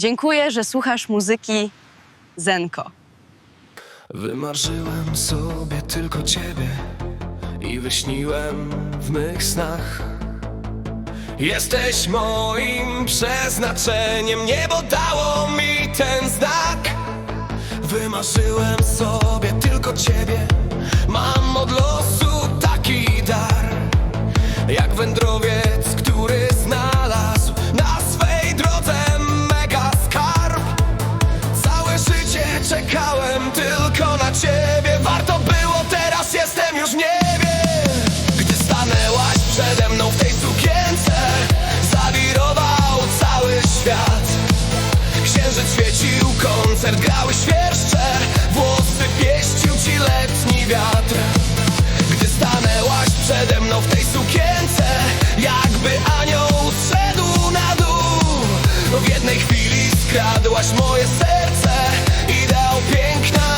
Dziękuję, że słuchasz muzyki Zenko. Wymarzyłem sobie tylko ciebie i wyśniłem w mych snach. Jesteś moim przeznaczeniem, niebo dało mi ten znak. Wymarzyłem sobie tylko ciebie, mam od losu taki dar. Jak wędrowiec, skradłaś moje serce Ideał piękna.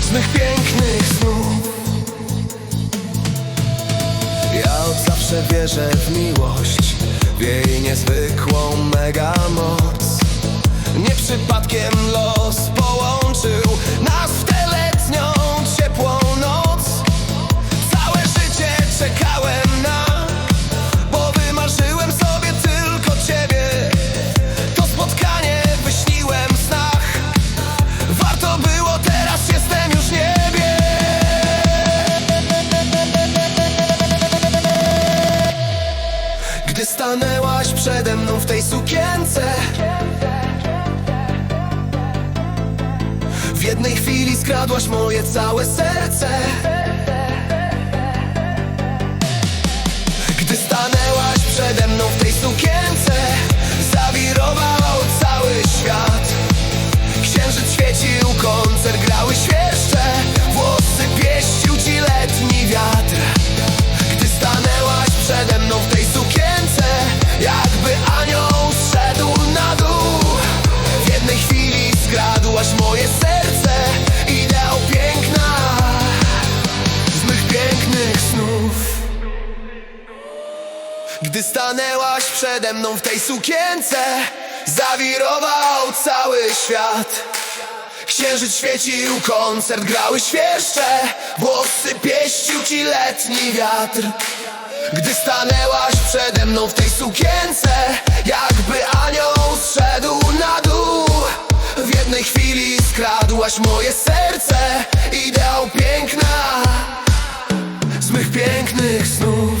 Z mych pięknych snów. Ja od zawsze wierzę w miłość W jej niezwykłą mega moc. Nie przypadkiem los stanęłaś przede mną w tej sukience. W jednej chwili skradłaś moje całe serce gdy stanęłaś przede mną w tej sukience Zawirował cały świat. Księżyc świecił, koncert grały świerszcze Włosy pieścił ci letni wiatr. Gdy stanęłaś przede mną w tej sukience Jakby anioł zszedł na dół. W jednej chwili skradłaś moje serce Ideał piękna Z mych pięknych snów